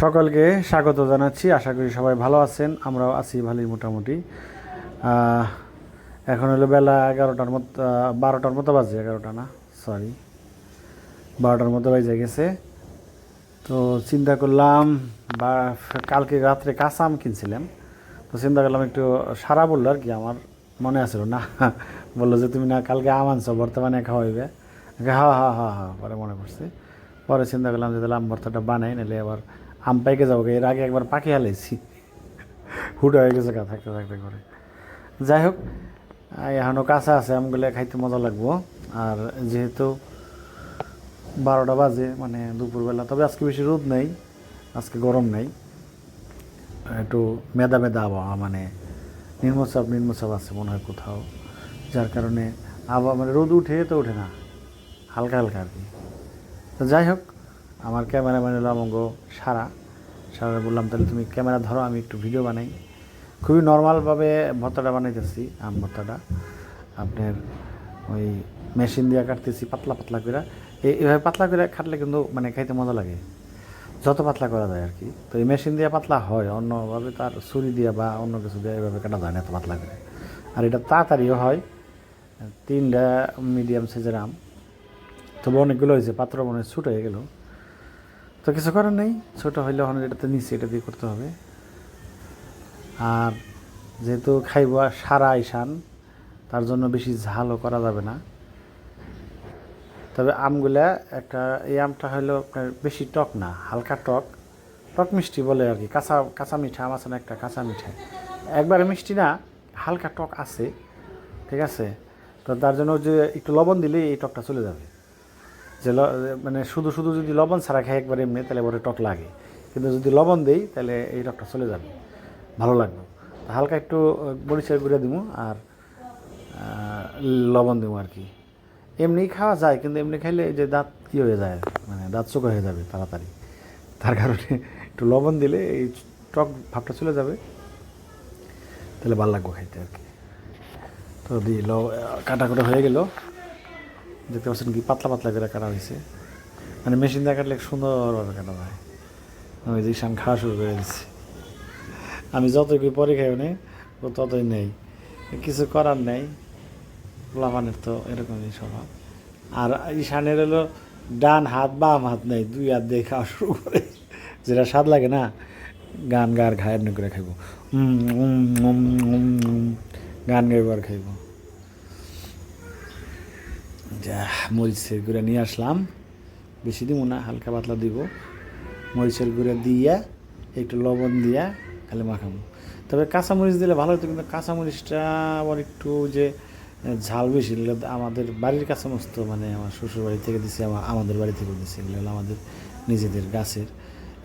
সকলকে স্বাগত জানাচ্ছি। আশা করি সবাই ভালো আছেন, আমরাও আছি ভালোই মোটামুটি। এখন হলো বেলা এগারোটার মতো বারোটার মতো বাজে, এগারোটা না? সরি বারোটার মতো বাজে গেছে। তো চিন্তা করলাম, বা কালকে রাত্রে কাঁচা আম কিনছিলাম তো চিন্তা করলাম একটু সারা বলল আর কি, আমার মনে আছিল না। বলল যে, তুমি না কালকে আম আনছো, বর্তমানে খাওয়াইবে? হা হা হা হা পরে মনে পড়ছে। পরে চিন্তা করলাম যে, তাহলে আম ভর্তাটা বানাই, নাহলে আবার আম পাইকে যাব এর আগে একবার পাকি হালাইছি। হুটা হয়ে গেছে থাকতে থাকতে করে। যাই হোক এখনও কাঁচা আছে, আমগুলো খাইতে মজা লাগবো। আর যেহেতু বারোটা বাজে মানে দুপুরবেলা, তবে আজকে বেশি রোদ নেই, আজকে গরম নেই। একটু মেদা মেদা আবহাওয়া মানে নিম্নচাপ নিম্নচাপ আছে মনে হয় কোথাও। যার কারণে আবহাওয়া মানে রোদ উঠে তো ওঠে না, হালকা হালকা আর কি। তো যাই হোক আমার ক্যামেরাম্যান হলো আমাকে সারা। সারা বললাম, তাহলে তুমি ক্যামেরা ধরো, আমি একটু ভিডিও বানাই। খুবই নর্মালভাবে ভর্তাটা বানাইতেছি, আম ভর্তাটা আপনার ওই মেশিন দিয়ে কাটতেছি, পাতলা পাতলা করে এই- এইভাবে পাতলা করে কাটলে কিন্তু মানে খাইতে মজা লাগে, যত পাতলা করা যায় আর কি তো এই মেশিন দিয়ে পাতলা হয়, অন্যভাবে তার ছুরি দিয়ে বা অন্য কিছু দিয়ে এভাবে কাটা যায় না এত পাতলা করে। আর এটা তাড়াতাড়িও হয়, তিনটা মিডিয়াম সাইজের আম। তবে অনেকগুলো হয়েছে পাত্র মনে ছোটো হয়ে গেল। তো কিছু করার নেই, ছোটো হইলে এখন এটাতে নিচে, এটা দিয়ে করতে হবে। আর যেহেতু খাইব সারা আইসান তার জন্য বেশি ঝালও করা যাবে না। তবে আমগুলা একটা, এই আমটা হলো আপনার বেশি টক না, হালকা টক। টক মিষ্টি বলে আর কি, কাঁচা কাঁচা মিঠা আম আছে না একটা কাঁচা মিঠা। একবারে মিষ্টি না, হালকা টক আছে, ঠিক আছে? তো তার জন্য যে একটু লবণ দিলে এই টকটা চলে যাবে। যে মানে শুধু শুধু যদি লবণ ছাড়া খাই একবার এমনি, তাহলে বড় টক লাগে। কিন্তু যদি লবণ দেই, তাহলে এই টকটা চলে যাবে। ভালো লাগবে। হালকা একটু মরিচের গুঁড়া দিব আর লবণ দিব আর কি। এমনি খাওয়া যায়, কিন্তু এমনি খাইলে যে দাঁত কী হয়ে যায় মানে দাঁত চোখা হয়ে যাবে তাড়াতাড়ি। তার কারণে একটু লবণ দিলে এই টক ভাবটা চলে যাবে। তাহলে ভালো লাগবে খাইতে আর কি। তো ল কাটা কাটা হয়ে গেল। দেখতে পাচ্ছেন কি, পাতলা পাতলা করে কাটা হয়েছে। মানে মেশিন দিয়ে কাটলে সুন্দরভাবে কাটা যায় আমি ঈশান খাওয়া শুরু করে দিচ্ছি আমি যতই পরে খাই নেই ও ততই নেই। কিছু করার নেই। লাভানের তো এরকমই স্বভাব। আর ঈশানের হলো ডান হাত, বাম হাত নেই, দুই হাত দিয়ে খাওয়া শুরু করে। যেটা স্বাদ লাগে না, গান গার খায় এমনি করে খাইব। গান গাইব আর খাইব। যা, মরিচের গুঁড়া নিয়ে আসলাম। বেশি দিব না, হালকা পাতলা দিব। মরিচের গুঁড়া দিয়া, একটু লবণ দিয়া খালি মাখাবো। তবে কাঁচামরিচ দিলে ভালো হতো, কিন্তু কাঁচামরিচটা আবার একটু যে ঝাল বেশি আমাদের বাড়ির কাঁচামরিচ তো মানে আমার শ্বশুর বাড়ি থেকে দিছি, আমা- আমাদের বাড়ি থেকে দিছি, এগুলো হলো আমাদের নিজেদের গাছের,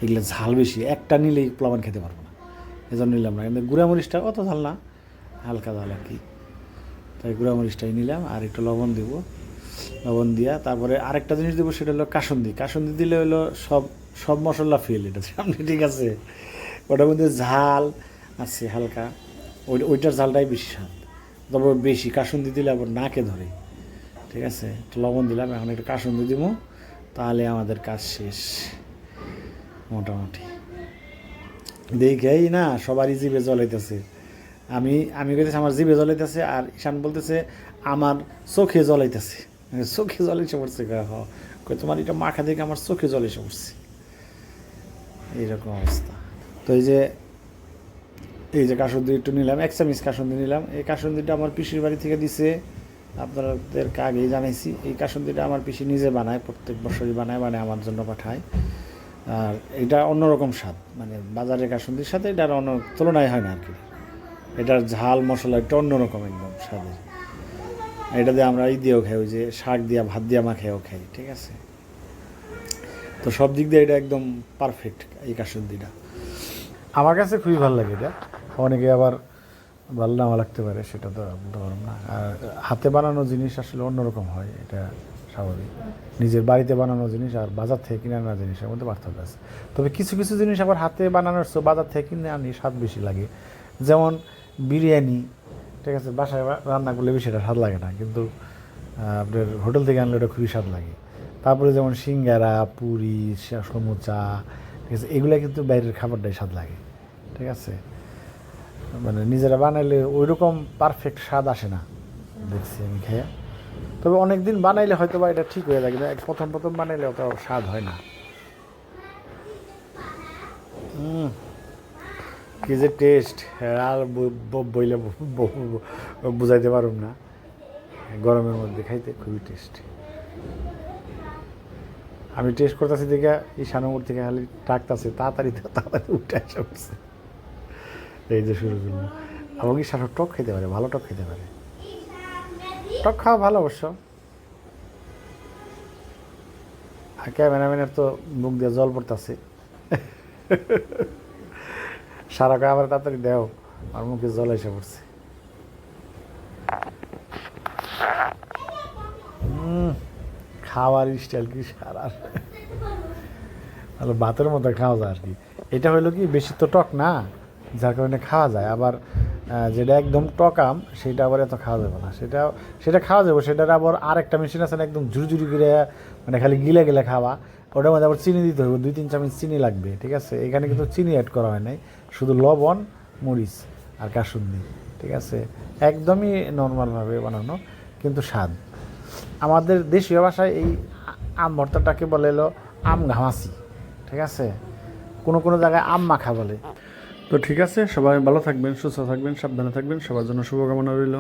এগুলো ঝাল বেশি। একটা নিলেই প্লাবান খেতে পারব না, এজন্য নিলাম না। কিন্তু গুঁড়া মরিচটা অত ঝাল না, হালকা ঝাল আর কি। তাই গুঁড়া মরিচটাই নিলাম, আর একটু লবণ দিব। লবণ দিয়া, তারপরে আরেকটা জিনিস দেবো, সেটা হলো কাসন্দি। কাসন্দি দিলে হলো সব সব মশলা ফেল এটা সামনে ঠিক আছে? ওটার মধ্যে ঝাল আছে হালকা। ওই, ওইটার ঝালটাই বেশি স্বাদ। তবে বেশি কাসন্দি দিলে আবার নাকে ধরে। ঠিক আছে? একটু লবণ দিলাম, এখন একটু কাসন্দি দিব। তাহলে আমাদের কাজ শেষ। মোটামুটি। দেখেই না, সবারই জিভে জ্বলাইতেছে আমি আমি কইতেছি, আমার জিভে জ্বলাইতেছে আর ঈশান বলতেছে, আমার চোখে জ্বলাইতেছে চোখে জল এসে পড়ছে হ। কই, তোমার এটা মাখা দেখে আমার চোখে জল এসে পড়ছে। এইরকম অবস্থা। তো এই যে এই যে কাসন্দি একটু নিলাম এক চামিচ কাসন্দি নিলাম। এই কাসন্দিটা আমার পিসির বাড়ি থেকে দিছে। আপনাদেরকে আগেই জানাইছি, এই কাসন্দিটা আমার পিসি নিজে বানায়, প্রত্যেক বছরই বানায় মানে আমার জন্য পাঠায়। আর এটা অন্যরকম স্বাদ মানে বাজারের কাসন্দির সাথে এটার অন্য তুলনায় হয় না আর কি। এটার ঝাল মশলা এটা অন্যরকম একদম স্বাদের। এটা দিয়ে আমরা ই দিয়েও খাই, ওই যে শাক দিয়া, ভাত দিয়া মাখেও খাই, ঠিক আছে? তো সব দিক দিয়ে এটা একদম পারফেক্ট এই কাসন্দিটা আমার কাছে খুবই ভালো লাগে এটা। অনেকে আবার ভালো নাও লাগতে পারে, সেটা তো বলতে পারব না। আর হাতে বানানো জিনিস আসলে অন্যরকম হয়, এটা স্বাভাবিক। নিজের বাড়িতে বানানো জিনিস আর বাজার থেকে কিনে আনা জিনিসের মধ্যে পার্থক্য আছে। তবে কিছু কিছু জিনিস আবার হাতে বানানোর বাজার থেকে কিনে আনি স্বাদ বেশি লাগে। যেমন বিরিয়ানি ঠিক আছে বাসায় রান্না করলে বেশি এটা স্বাদ লাগে না কিন্তু আপনার হোটেল থেকে আনলে ওটা খুবই স্বাদ লাগে। তারপরে যেমন সিঙ্গারা পুরি সমুচা ঠিক আছে এগুলো কিন্তু বাইরের খাবারটাই স্বাদ লাগে ঠিক আছে? মানে নিজেরা বানাইলে ওই রকম পারফেক্ট স্বাদ আসে না দেখছি আমি খেয়ে। তবে অনেক দিন বানাইলে হয়তো বা এটা ঠিক হয়ে যায় কিন্তু প্রথম প্রথম বানাইলে অত স্বাদ হয় না। উম, কি যে টেস্ট আর ব- ব- বইলে বুঝাইতে পারুম না। গরমের মধ্যে খাইতে খুবই টেস্ট আমি টেস্ট করতেছি দেখে ঈশানগর থেকে খালি ডাকতেছে, তাড়াতাড়ি তাড়াতাড়ি উঠে আসা উঠছে এই যে শুরু করল এবং ঈশানক টক খেতে পারে, ভালো টক খেতে পারে। টক খাওয়া ভালো অবশ্য। আর ক্যামেরাম্যানের তো মুখ দিয়ে জল পড়তেছে। সারা কয় আবার তাড়াতাড়ি দেও আর মুখে জল এসে পড়ছে। খাওয়ার স্টাইল কি সারা। ভালো ভাতের মতো খাওয়া যায় আর কি। এটা হলো কি, বেশি তো টক না, যার কারণে খাওয়া যায়। আবার যেটা একদম টকাম সেটা আবার এত খাওয়া যাবে না। সেটা সেটা খাওয়া যাবে, সেটার আবার আর একটা মেশিন আছে না, একদম ঝুড়ি করে মানে খালি গিলে গিলে খাওয়া। ওটার মধ্যে আবার চিনি দিতে হবে দুই তিন চামচ চিনি লাগবে ঠিক আছে? এখানে কিন্তু চিনি অ্যাড করা হয় নাই শুধু লবণ মরিচ আর কাসুন্দি ঠিক আছে? একদমই নর্মালভাবে বানানো কিন্তু স্বাদ। আমাদের দেশীয় ভাষায় এই আম ভর্তাটাকে বলে হলো আম ঘামাসি ঠিক আছে? কোনো কোনো জায়গায় আম মাখা বলে। তো ঠিক আছে সবাই ভালো থাকবেন সুস্থ থাকবেন সাবধানে থাকবেন সবার জন্য শুভকামনা রইল।